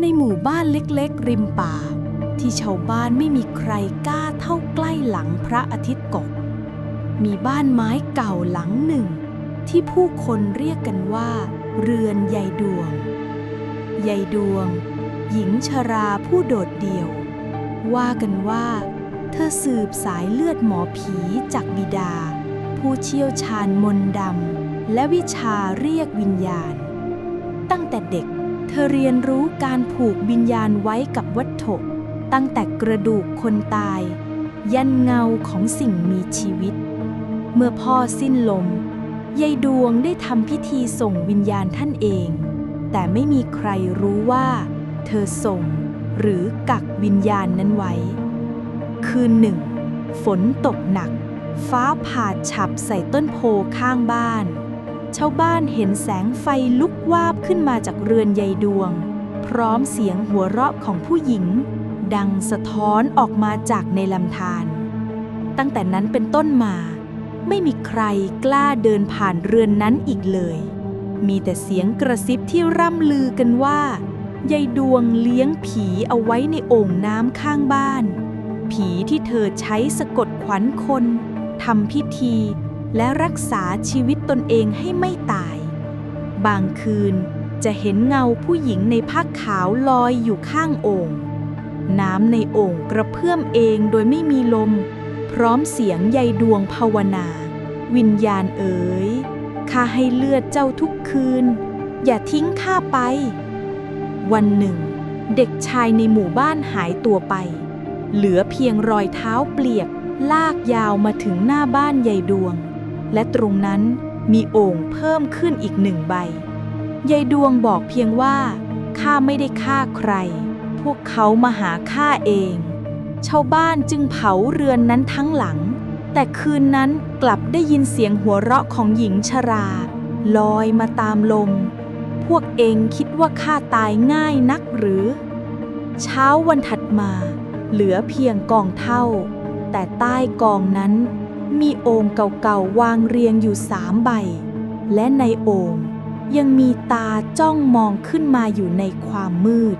ในหมู่บ้านเล็กๆ ริมป่า ที่ชาวบ้านไม่มีใครกล้าเท่าใกล้หลังพระอาทิตย์ตกมีบ้านไม้เก่าหลังหนึ่ง ที่ผู้คนเรียกกันว่า เรือนยายดวงยายดวง หญิงชราผู้โดดเดี่ยว ว่ากันว่า เธอสืบสายเลือดหมอผีจากบิดา ผู้เชี่ยวชาญมนต์ดำและวิชาเรียกวิญญาณ ตั้งแต่เด็ก เธอเรียนรู้การผูกวิญญาณไว้กับวัตถุตั้งแต่กระดูกคนตาย ยันเงาของสิ่งมีชีวิต เมื่อพ่อสิ้นลมยายดวงได้ทำพิธีส่งวิญญาณท่านเอง แต่ไม่มีใครรู้ว่า เธอส่งหรือกักวิญญาณนั้นไว้ คืนหนึ่ง ฝนตกหนัก ฟ้าผ่าฉับใส่ต้นโพข้างบ้าน ชาวบ้านเห็นแสงไฟลุกวาบขึ้นมาจากเรือนยายดวง พร้อมเสียงหัวเราะของผู้หญิง ดังสะท้อนออกมาจากในลำธารตั้งแต่นั้นเป็นต้นมา ไม่มีใครกล้าเดินผ่านเรือนนั้นอีกเลย มีแต่เสียงกระซิบที่ร่ำลือกันว่ายายดวงเลี้ยงผีเอาไว้ในโอ่งน้ำข้างบ้าน ผีที่เธอใช้สะกดขวัญคนทำพิธี และรักษาชีวิตตนเองให้ไม่ตาย บางคืนจะเห็นเงาผู้หญิงในผ้าขาวลอยอยู่ข้างโอ่งน้ำในโอ่งกระเพื่อมเองโดยไม่มีลม พร้อมเสียงใยดวงภาวนา วิญญาณเอ๋ยข้าให้เลือดเจ้าทุกคืน อย่าทิ้งข้าไป วันหนึ่ง เด็กชายในหมู่บ้านหายตัวไป เหลือเพียงรอยเท้าเปลียกลากยาวมาถึงหน้าบ้านยายดวง และตรงนั้นมีโอ่งเพิ่มขึ้นอีกหนึ่งใบ ยายดวงบอกเพียงว่าข้าไม่ได้ฆ่าใคร พวกเขามาหาข้าเอง ชาวบ้านจึงเผาเรือนนั้นทั้งหลัง แต่คืนนั้นกลับได้ยินเสียงหัวเราะของหญิงชรา ลอยมาตามลม พวกเองคิดว่าข้าตายง่ายนักหรือ เช้าวันถัดมา เหลือเพียงกองเท่า แต่ใต้กองนั้น มีโอ่งเก่าๆวางเรียงอยู่สามใบ และในโอ่งยังมีตาจ้องมองขึ้นมาอยู่ในความมืด